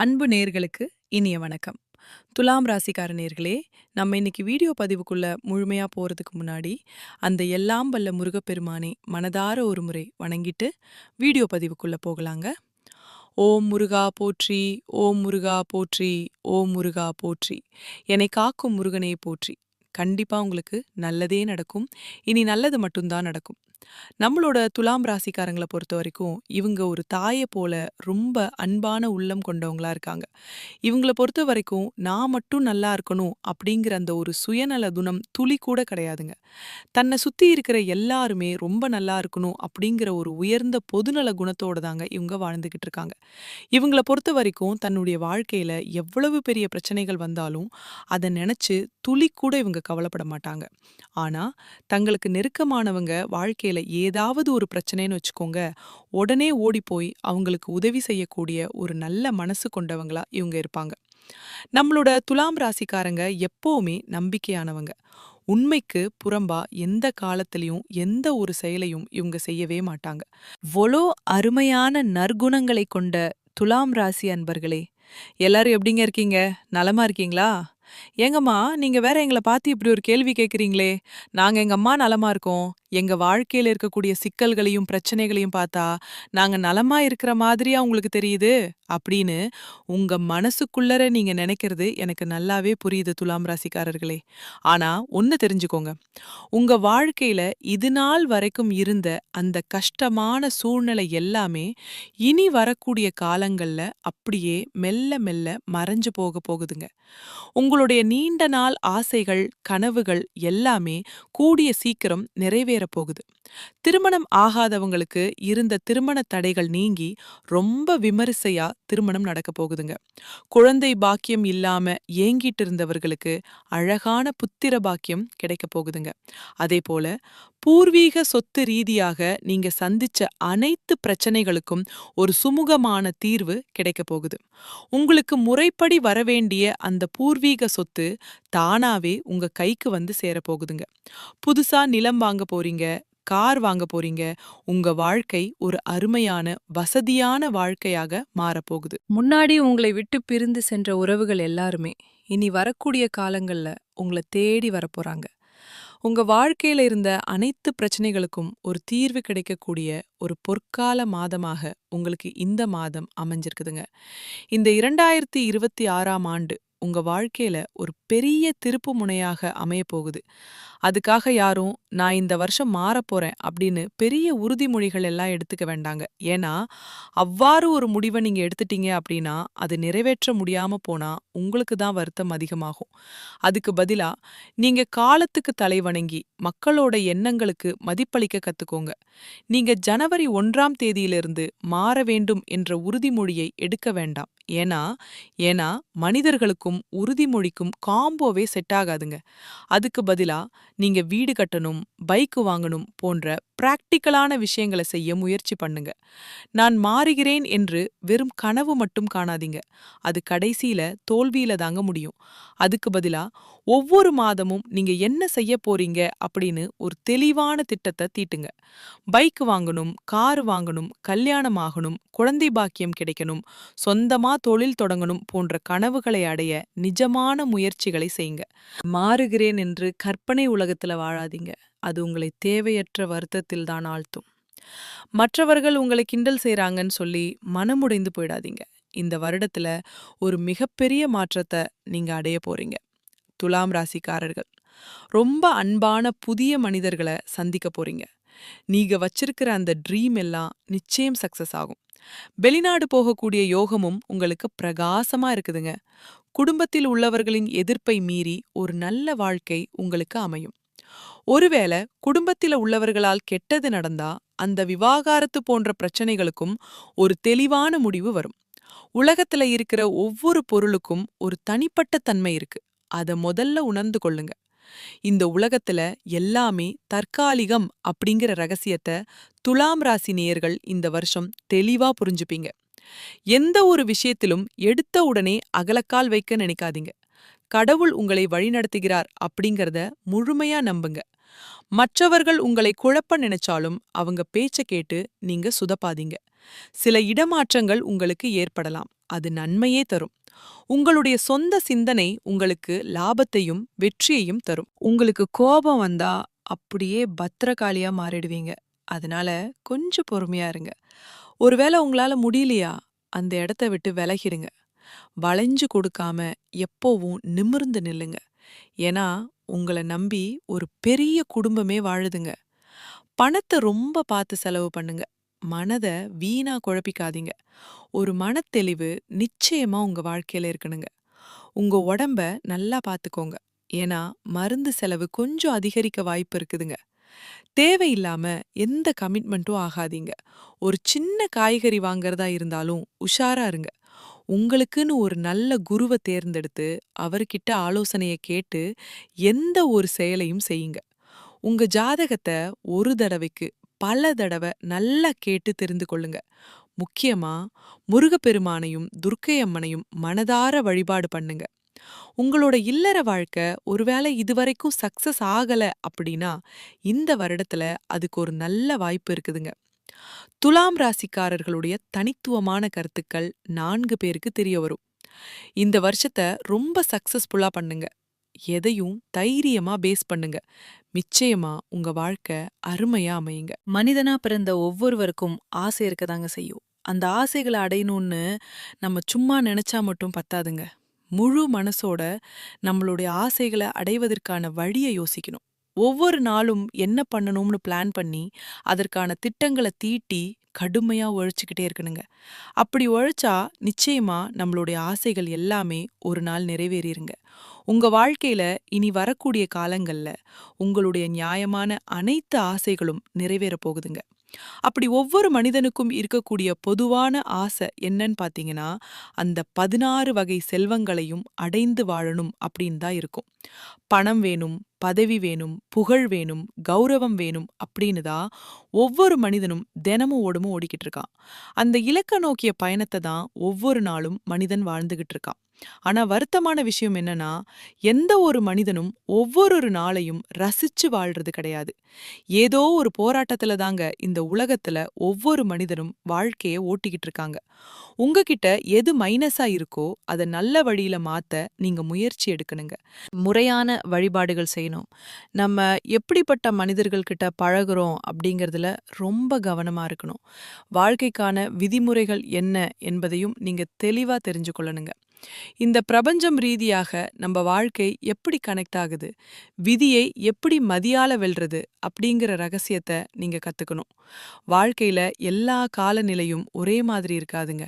அன்பு நேர்களுக்கு இனிய வணக்கம். துலாம் ராசிக்கார நேர்களே நம்ம இன்னைக்கு வீடியோ பதிவுக்குள்ள முழுமையா போறதுக்கு முன்னாடி அந்த எல்லாம் வல்ல முருகப்பெருமானை மனதார ஒரு முறை வணங்கிட்டு வீடியோ பதிவுக்குள்ள போகலாங்க. ஓம் முருகா போற்றி ஓம் முருகா போற்றி ஓம் முருகா போற்றி. என்னை காக்கும் முருகனே போற்றி. கண்டிப்பா உங்களுக்கு நல்லதே நடக்கும். இனி நல்லது மட்டும்தான் நடக்கும். நம்மளோட துலாம் ராசிக்காரங்கள பொறுத்த வரைக்கும் இவங்க ஒரு தாயை போல ரொம்ப அன்பான உள்ளம் கொண்டவங்களா இருக்காங்க. இவங்கள பொறுத்த வரைக்கும் நான் மட்டும் நல்லா இருக்கணும் அப்படிங்கிற அந்த ஒரு சுயநல குணம் துளி கூட கிடையாதுங்க. தன்னை சுத்தி இருக்கிற எல்லாருமே ரொம்ப நல்லா இருக்கணும் அப்படிங்கிற ஒரு உயர்ந்த பொதுநல குணத்தோட தாங்க இவங்க வாழ்ந்துகிட்டு இருக்காங்க. இவங்கள பொறுத்த வரைக்கும் தன்னுடைய வாழ்க்கையில எவ்வளவு பெரிய பிரச்சனைகள் வந்தாலும் அதை நினைச்சு துளி கூட இவங்க கவலைப்பட மாட்டாங்க. ஆனா தங்களுக்கு நெருக்கமானவங்க வாழ்க்கையில் ஏதாவது ஒரு பிரச்சனைன்னு வச்சுக்கோங்க உடனே ஓடி போய் அவங்களுக்கு உதவி செய்யக்கூடிய ஒரு நல்ல மனசு கொண்டவங்களா இவங்க இருப்பாங்க. நம்மளோட துலாம் ராசிக்காரங்க எப்பவுமே நம்பிக்கையானவங்க. உண்மைக்கு புறம்பா எந்த காலத்திலையும் எந்த ஒரு செயலையும் இவங்க செய்யவே மாட்டாங்க. வொலோ அருமையான நற்குணங்களை கொண்ட துலாம் ராசி அன்பர்களே எல்லாரும் எப்படிங்க இருக்கீங்க? நலமா இருக்கீங்களா? ஏங்கம்மா நீங்க வேற எங்களை பார்த்து இப்படி ஒரு கேள்வி கேட்குறீங்களே. நாங்க எங்க அம்மா நலமா இருக்கோம். எங்க வாழ்க்கையில இருக்கக்கூடிய சிக்கல்களையும் பிரச்சனைகளையும் பார்த்தா நாங்க நலமா இருக்கிற மாதிரியா உங்களுக்கு தெரியுது? அப்படின்னு உங்க மனசுக்குள்ளர நீங்க நினைக்கிறது எனக்கு நல்லாவே புரியுது துலாம் ராசிக்காரர்களே. ஆனா ஒன்னு தெரிஞ்சுக்கோங்க. உங்க வாழ்க்கையில இது நாள் வரைக்கும் இருந்த அந்த கஷ்டமான சூழ்நிலை எல்லாமே இனி வரக்கூடிய காலங்கள்ல அப்படியே மெல்ல மெல்ல மறைஞ்சு போக போகுதுங்க. உங்களுடைய நீண்ட நாள் ஆசைகள் கனவுகள் எல்லாமே கூடிய சீக்கிரம் நிறைவேறப் போகுது. திருமணம் ஆகாதவங்களுக்கு இருந்த திருமண தடைகள் நீங்கி ரொம்ப விமரிசையா திருமணம் நடக்க போகுதுங்க. குழந்தை பாக்கியம் இல்லாம ஏங்கிட்டு இருந்தவர்களுக்கு அழகான புத்திர பாக்கியம் கிடைக்க போகுதுங்க. அதே போல பூர்வீக சொத்து ரீதியாக நீங்க சந்திச்ச அனைத்து பிரச்சனைகளுக்கும் ஒரு சுமூகமான தீர்வு கிடைக்க போகுது. உங்களுக்கு முறைப்படி வரவேண்டிய அந்த பூர்வீக சொத்து தானாவே உங்க கைக்கு வந்து சேரப்போகுதுங்க புதுசா நிலம் வாங்க போறீங்க கார் வாங்க போறீங்க உங்க வாழ்க்கை ஒரு அருமையான வசதியான வாழ்க்கையாக மாறப்போகுது. முன்னாடி உங்களை விட்டு பிரிந்து சென்ற உறவுகள் எல்லாருமே இனி வரக்கூடிய காலங்கள்ல உங்களை தேடி வரப்போறாங்க. உங்க வாழ்க்கையில இருந்த அனைத்து பிரச்சனைகளுக்கும் ஒரு தீர்வு கிடைக்கக்கூடிய ஒரு பொற்கால மாதமாக உங்களுக்கு இந்த மாதம் அமைஞ்சிருக்குதுங்க. இந்த இரண்டாயிரத்தி இருபத்தி ஆறாம் ஆண்டு உங்க வாழ்க்கையில ஒரு பெரிய திருப்பு முனையாக அமைய போகுது அதுக்காக யாரும் நான் இந்த வருஷம் மாறப்போறேன் அப்படின்னு பெரிய உறுதிமொழிகள் எல்லாம் எடுத்துக்க வேண்டாங்க. ஏன்னா அவ்வாறு ஒரு முடிவை நீங்க எடுத்துட்டீங்க அப்படின்னா அது நிறைவேற்ற முடியாம போனா உங்களுக்கு தான் வருத்தம் அதிகமாகும். அதுக்கு பதிலா நீங்க காலத்துக்கு தலைவணங்கி மக்களோட எண்ணங்களுக்கு மதிப்பளிக்க கத்துக்கோங்க. நீங்க ஜனவரி ஒன்றாம் தேதியிலிருந்து மாற வேண்டும் என்ற உறுதிமொழியை எடுக்க வேண்டாம். ஏன்னா ஏன்னா மனிதர்களுக்கும் உறுதிமொழிக்கும் காம்போவே செட் ஆகாதுங்க. அதுக்கு பதிலா நீங்க வீடு கட்டணும் பைக்கு வாங்கணும் போன்ற பிராக்டிக்கலான விஷயங்களை செய்ய முயற்சி பண்ணுங்க. நான் மாறுகிறேன் என்று வெறும் கனவு மட்டும் காணாதீங்க. அது கடைசியில தோல்வியில தாங்க முடியும். அதுக்கு பதிலா ஒவ்வொரு மாதமும் நீங்க என்ன செய்ய போறீங்க அப்படின்னு ஒரு தெளிவான திட்டத்தை தீட்டுங்க. பைக் வாங்கணும் கார் வாங்கணும் கல்யாணம் ஆகணும் குழந்தை பாக்கியம் கிடைக்கணும் சொந்தமா தொழில் தொடங்கணும் போன்ற கனவுகளை அடைய நிஜமான முயற்சிகளை செய்யுங்க. மாறுகிறேன் என்று கற்பனை உலகத்துல வாழாதீங்க. அது உங்களை தேவையற்ற வருத்தத்தில் தான் ஆழ்த்தும். மற்றவர்கள் உங்களை கிண்டல் செய்கிறாங்கன்னு சொல்லி மனமுடைந்து போயிடாதீங்க. இந்த வருடத்துல ஒரு மிகப்பெரிய மாற்றத்தை நீங்க அடைய போறீங்க. துலாம் ராசிக்காரர்கள். ரொம்ப அன்பான புதிய மனிதர்களை சந்திக்க போறீங்க. நீங்க வச்சிருக்கிற அந்த ட்ரீம் எல்லாம் நிச்சயம் சக்சஸ் ஆகும். வெளிநாடு போகக்கூடிய யோகமும் உங்களுக்கு பிரகாசமா இருக்குதுங்க. குடும்பத்தில் உள்ளவர்களின் எதிர்ப்பை மீறி ஒரு நல்ல வாழ்க்கை உங்களுக்கு அமையும். ஒருவேளை குடும்பத்தில உள்ளவர்களால் கெட்டது நடந்தா அந்த விவாகாரத்து போன்ற பிரச்சனைகளுக்கும் ஒரு தெளிவான முடிவு வரும். உலகத்துல இருக்கிற ஒவ்வொரு பொருளுக்கும் ஒரு தனிப்பட்ட தன்மை இருக்கு. அத முதல்ல உணர்ந்து கொள்ளுங்க. இந்த உலகத்துல எல்லாமே தற்காலிகம் அப்படிங்கிற ரகசியத்தை துலாம் ராசி நேயர்கள் இந்த வருஷம் தெளிவா புரிஞ்சுப்பீங்க. எந்த ஒரு விஷயத்திலும் எடுத்த உடனே அகலக்கால் வைக்க நினைக்காதீங்க. கடவுள் உங்களை வழிநடத்துகிறார் அப்படிங்கறத முழுமையா நம்புங்க. மற்றவர்கள் உங்களை குழப்ப நினைச்சாலும் அவங்க பேச்ச கேட்டு நீங்க சுதப்பாதீங்க. சில இடமாற்றங்கள் உங்களுக்கு ஏற்படலாம். அது நன்மையே தரும். உங்களுடைய சொந்த சிந்தனை உங்களுக்கு லாபத்தையும் வெற்றியையும் தரும். உங்களுக்கு கோபம் வந்தா அப்படியே பத்திரகாளியா மாறிடுவீங்க. அதனால கொஞ்சம் பொறுமையா இருங்க. ஒருவேளை உங்களால முடியலையா? அந்த இடத்த விட்டு விலகிடுங்க. வளைஞ்சு கொடுக்காம எப்போவும் நிமிர்ந்து நில்லுங்க. ஏன்னா உங்களை நம்பி ஒரு பெரிய குடும்பமே வாழுதுங்க. பணத்தை ரொம்ப பார்த்து செலவு பண்ணுங்க. மனத வீணா குழப்பிக்காதீங்க. ஒரு மனத்தெளிவு நிச்சயமா உங்க வாழ்க்கையில இருக்கணுங்க. உங்க உடம்ப நல்லா பார்த்துக்கோங்க. ஏன்னா மருந்து செலவு கொஞ்சம் அதிகரிக்க வாய்ப்பு இருக்குதுங்க. தேவையில்லாம எந்த கமிட்மெண்ட்டும் ஆகாதீங்க. ஒரு சின்ன காய்கறி வாங்குறதா இருந்தாலும் உஷாரா இருங்க. உங்களுக்குன்னு ஒரு நல்ல குருவை தேர்ந்தெடுத்து அவர்கிட்ட ஆலோசனைய கேட்டு எந்த ஒரு செயலையும் செய்யுங்க. உங்க ஜாதகத்தை ஒரு தடவைக்கு பல தடவை நல்லா கேட்டு தெரிந்து கொள்ளுங்க. முக்கியமா முருகப்பெருமானையும் துர்க்கையம்மனையும் மனதார வழிபாடு பண்ணுங்க. உங்களோட இல்லற வாழ்க்கை ஒருவேளை இதுவரைக்கும் சக்சஸ் ஆகல அப்படின்னா இந்த வருடத்துல அதுக்கு ஒரு நல்ல வாய்ப்பு இருக்குதுங்க. துலாம் ராசிக்காரர்களுடைய தனித்துவமான கருத்துக்கள் நான்கு பேருக்கு தெரிய வரும் இந்த வருஷத்தை ரொம்ப சக்சஸ்ஃபுல்லா பண்ணுங்க. எதையும் தைரியமா பேஸ் பண்ணுங்க. நிச்சயமா உங்க வாழ்க்கை அருமையா அமையுங்க. மனிதனா பிறந்த ஒவ்வொருவருக்கும் ஆசை இருக்கதாங்க செய்யும். அந்த ஆசைகளை அடையணும்னு நம்ம சும்மா நினைச்சா மட்டும் பத்தாதுங்க. முழு மனசோட நம்மளுடைய ஆசைகளை அடைவதற்கான வழியை யோசிக்கணும். ஒவ்வொரு நாளும் என்ன பண்ணணும்னு பிளான் பண்ணி அதற்கான திட்டங்களை தீட்டி கடுமையா உழைச்சிக்கிட்டே இருக்கணுங்க. அப்படி உழைச்சா நிச்சயமா நம்மளுடைய ஆசைகள் எல்லாமே ஒரு நாள் நிறைவேறிருங்க. உங்க வாழ்க்கையில் இனி வரக்கூடிய காலங்கள்ல உங்களுடைய நியாயமான அனைத்து ஆசைகளும் நிறைவேறப் போகுதுங்க. அப்படி ஒவ்வொரு மனிதனுக்கும் இருக்கக்கூடிய பொதுவான ஆசை என்னன்னு பாத்தீங்கன்னா அந்த பதினாறு வகை செல்வங்களையும் அடைந்து வாழணும் அப்படின்னு தான் இருக்கும். பணம் வேணும் பதவி வேணும் புகழ் வேணும் கௌரவம் வேணும் அப்படின்னு தான் ஒவ்வொரு மனிதனும் தினமும் ஓடமும் ஓடிக்கிட்டு இருக்கான். அந்த இலக்க நோக்கிய பயணத்தை தான் ஒவ்வொரு நாளும் மனிதன் வாழ்ந்துகிட்டு இருக்கான். ஆனா வருத்தமான விஷயம் என்னன்னா எந்த ஒரு மனிதனும் ஒவ்வொரு நாளையும் ரசிச்சு வாழ்றது கிடையாது. ஏதோ ஒரு போராட்டத்துல தாங்க இந்த உலகத்துல ஒவ்வொரு மனிதனும் வாழ்க்கைய ஓட்டிக்கிட்டு இருக்காங்க. உங்ககிட்ட எது மைனஸா இருக்கோ அதை நல்ல வழியில மாத்த நீங்க முயற்சி எடுக்கணுங்க. முறையான வழிபாடுகள் செய்யணும். நம்ம எப்படிப்பட்ட மனிதர்கள் கிட்ட பழகுறோம் அப்படிங்கறதுல ரொம்ப கவனமா இருக்கணும். வாழ்க்கைக்கான விதிமுறைகள் என்ன என்பதையும் நீங்க தெளிவா தெரிஞ்சு கொள்ளணுங்க இந்த பிரபஞ்சம் ரீதியாக நம்ம வாழ்க்கை எப்படி கனெக்ட் ஆகுது? விதியை எப்படி மதியால வெல்றது? அப்படிங்கிற ரகசியத்தை நீங்க கத்துக்கணும். வாழ்க்கையில எல்லா காலநிலையும் ஒரே மாதிரி இருக்காதுங்க.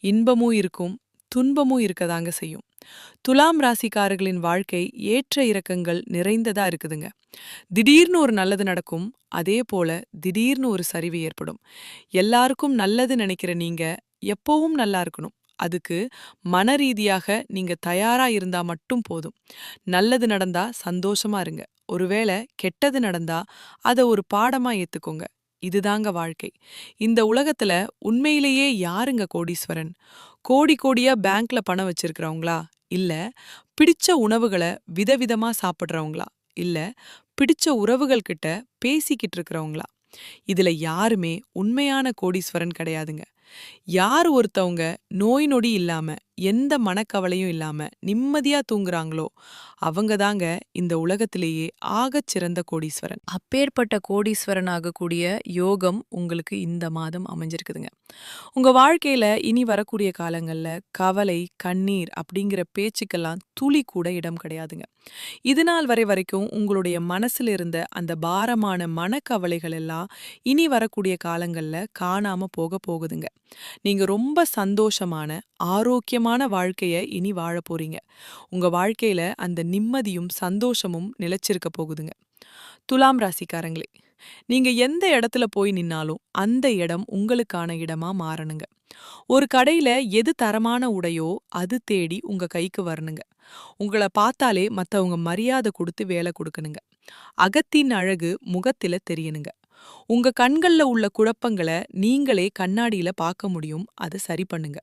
இன்பமும் இருக்கும் துன்பமும் இருக்கதாங்க செய்யும். துலாம் ராசிக்காரர்களின் வாழ்க்கை ஏற்ற இறக்கங்கள் நிறைந்ததா இருக்குதுங்க. திடீர்னு ஒரு நல்லது நடக்கும் அதே போல திடீர்னு ஒரு சரிவு ஏற்படும். எல்லாருக்கும் நல்லது நினைக்கிற நீங்க எப்பவும் நல்லா இருக்கணும். அதுக்கு மன ரீதியாக நீங்க தயாரா இருந்தா மட்டும் போதும். நல்லது நடந்தா சந்தோஷமா இருங்க. ஒருவேளை கெட்டது நடந்தா அத ஒரு பாடமா ஏத்துக்கோங்க. இதுதாங்க வாழ்க்கை. இந்த உலகத்துல உண்மையிலேயே யாருங்க கோடீஸ்வரன்? கோடி கோடியா பேங்க்ல பணம் வச்சிருக்கிறவங்களா? இல்ல பிடிச்ச உணவுகளை விதவிதமா சாப்பிடுறவங்களா? இல்ல பிடிச்ச உறவுகள் கிட்ட பேசிக்கிட்டு இருக்கிறவங்களா? இதுல யாருமே உண்மையான கோடீஸ்வரன் கிடையாதுங்க. யார் ஒருத்தவங்க நோய் நொடி இல்லாம எந்த மனக்கவலையும் இல்லாம நிம்மதியா தூங்குறாங்களோ அவங்க தாங்க இந்த உலகத்திலேயே ஆகச் சிறந்த கோடீஸ்வரன். அப்பேற்பட்ட கோடீஸ்வரன் ஆகக்கூடிய யோகம் உங்களுக்கு இந்த மாதம் அமைஞ்சிருக்குதுங்க. உங்க வாழ்க்கையில இனி வரக்கூடிய காலங்கள்ல கவலை கண்ணீர் அப்படிங்கிற பேச்சுக்கெல்லாம் துளி கூட இடம் கிடையாதுங்க. இது நாள் வரை வரைக்கும் உங்களுடைய மனசுல இருந்த அந்த பாரமான மனக்கவலைகள் எல்லாம் இனி வரக்கூடிய காலங்கள்ல காணாம போக போகுதுங்க. நீங்க ரொம்ப சந்தோஷமான ஆரோக்கியமான வாழ்க்கைய இனி வாழ போறீங்க. உங்க வாழ்க்கையில அந்த நிம்மதியும் சந்தோஷமும் நிலைச்சிருக்க போகுதுங்க. துலாம் ராசிக்காரங்களே நீங்க எந்த இடத்துல போய் நின்னாலும் அந்த இடம் உங்களுக்கான இடமா மாறணுங்க. ஒரு கடையில எது தரமான உடையோ அது தேடி உங்க கைக்கு வரணுங்க. உங்கள பார்த்தாலே மத்தவங்க மரியாதை கொடுத்து வேலை கொடுக்கணுங்க. அகத்தின் அழகு முகத்தில தெரியணுங்க. உங்க கண்கள்ல உள்ள குழப்பங்களை நீங்களே கண்ணாடியில பார்க்க முடியும். அதை சரி பண்ணுங்க.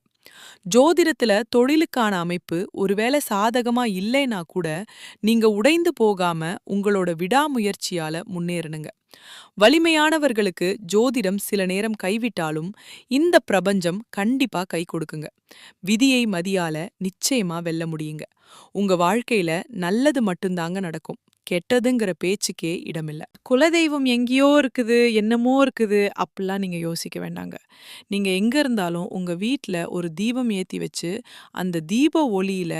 ஜோதிடத்துல தொழிலுக்கான அமைப்பு ஒருவேளை சாதகமா இல்லைனா கூட நீங்க உடைந்து போகாம உங்களோட விடாமுயற்சியால முன்னேறணுங்க. வலிமையானவர்களுக்கு ஜோதிடம் சில நேரம் கைவிட்டாலும் இந்த பிரபஞ்சம் கண்டிப்பா கை கொடுக்குங்க. விதியை மதியால நிச்சயமா வெல்ல முடியுங்க. உங்க வாழ்க்கையில நல்லது மட்டும்தாங்க நடக்கும். கெட்டதுங்கிற பேச்சுக்கே இடமில்லை. குலதெய்வம் எங்கேயோ இருக்குது என்னமோ இருக்குது அப்படிலாம் நீங்கள் யோசிக்க வேண்டாங்க. நீங்கள் எங்கே இருந்தாலும் உங்கள் வீட்டில் ஒரு தீபம் ஏத்தி வச்சு அந்த தீப ஒளியில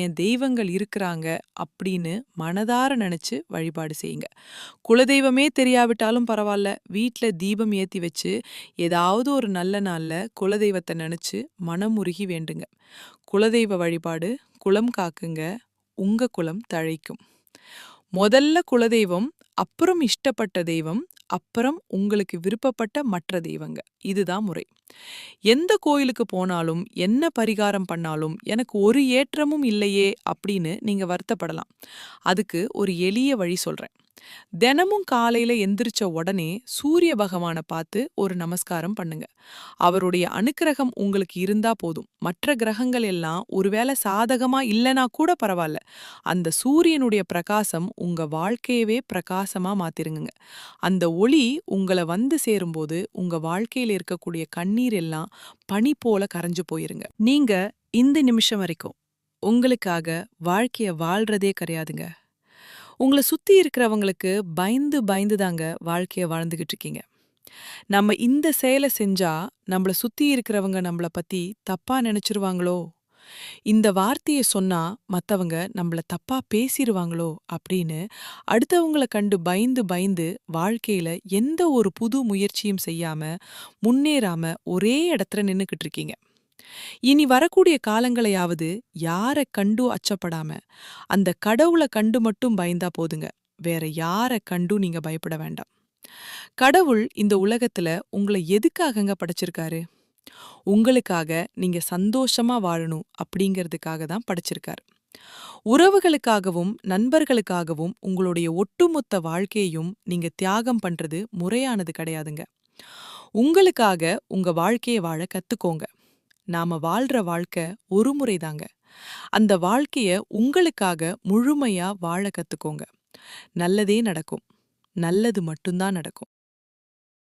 என் தெய்வங்கள் இருக்கிறாங்க அப்படின்னு மனதார நினைச்சு வழிபாடு செய்யுங்க. குலதெய்வமே தெரியாவிட்டாலும் பரவாயில்ல வீட்டில் தீபம் ஏத்தி வச்சு ஏதாவது ஒரு நல்ல நாளில் குலதெய்வத்தை நினச்சி மனமுருகி வேண்டுங்க. குலதெய்வ வழிபாடு குலம் காக்குங்க உங்க குலம் தழைக்கும். முதல்ல குலதெய்வம் அப்புறம் இஷ்டப்பட்ட தெய்வம் அப்புறம் உங்களுக்கு விருப்பப்பட்ட மற்ற தெய்வங்க. இதுதான் முறை. எந்த கோயிலுக்கு போனாலும் என்ன பரிகாரம் பண்ணாலும் எனக்கு ஒரு ஏற்றமும் இல்லையே அப்படின்னு நீங்க வருத்தப்படலாம். அதுக்கு ஒரு எளிய வழி சொல்றேன். தினமும் காலையில எந்திரிச்ச உடனே சூரிய பகவானை பார்த்து ஒரு நமஸ்காரம் பண்ணுங்க. அவருடைய அனுக்கிரகம் உங்களுக்கு இருந்தா போதும். மற்ற கிரகங்கள் எல்லாம் ஒருவேளை சாதகமா இல்லனா கூட பரவாயில்ல. அந்த சூரியனுடைய பிரகாசம் உங்க வாழ்க்கையவே பிரகாசமா மாத்திருங்க அந்த ஒளி உங்களை வந்து சேரும்போது உங்க வாழ்க்கையில இருக்கக்கூடிய கண்ணீர் எல்லாம் பனி போல கரைஞ்சு போயிருங்க. நீங்க இந்த நிமிஷம் வரைக்கும் உங்களுக்காக வாழ்க்கைய வாழ்றதே கிடையாதுங்க. உங்களை சுத்தி இருக்கிறவங்களுக்கு பயந்து பயந்து தாங்க வாழ்க்கைய வாழ்ந்துகிட்டு இருக்கீங்க. நம்ம இந்த செயலை செஞ்சா நம்மள சுத்தி இருக்கிறவங்க நம்மள பத்தி தப்பா நினைச்சிருவாங்களோ? இந்த வார்த்தையை சொன்னா மத்தவங்க நம்மள தப்பா பேசிடுவாங்களோ அப்படின்னு அடுத்தவங்கள கண்டு பயந்து பயந்து வாழ்க்கையில எந்த ஒரு புது முயற்சியும் செய்யாம முன்னேறாம ஒரே இடத்துல நின்னுக்கிட்டு இருக்கீங்க. இனி வரக்கூடிய காலங்களையாவது யாரை கண்டு அச்சப்படாம அந்த கடவுளை கண்டு மட்டும் பயந்தா போதுங்க. வேற யார கண்டும் நீங்க பயப்பட வேண்டாம். கடவுள் இந்த உலகத்துல உங்களை எதுக்காகங்க படைச்சிருக்காரு? உங்களுக்காக நீங்க சந்தோஷமா வாழணும் அப்படிங்கிறதுக்காக தான் படைச்சிருக்காரு. உறவுகளுக்காகவும் நண்பர்களுக்காகவும் உங்களுடைய ஒட்டுமொத்த வாழ்க்கையையும் நீங்க தியாகம் பண்றது முறையானது கிடையாதுங்க. உங்களுக்காக உங்க வாழ்க்கையை வாழ கத்துக்கோங்க. நாம வாழ்ற வாழ்க்கை ஒரு முறைதாங்க. அந்த வாழ்க்கைய உங்களுக்காக முழுமையா வாழ கத்துக்கோங்க. நல்லதே நடக்கும். நல்லது மட்டும்தான் நடக்கும்.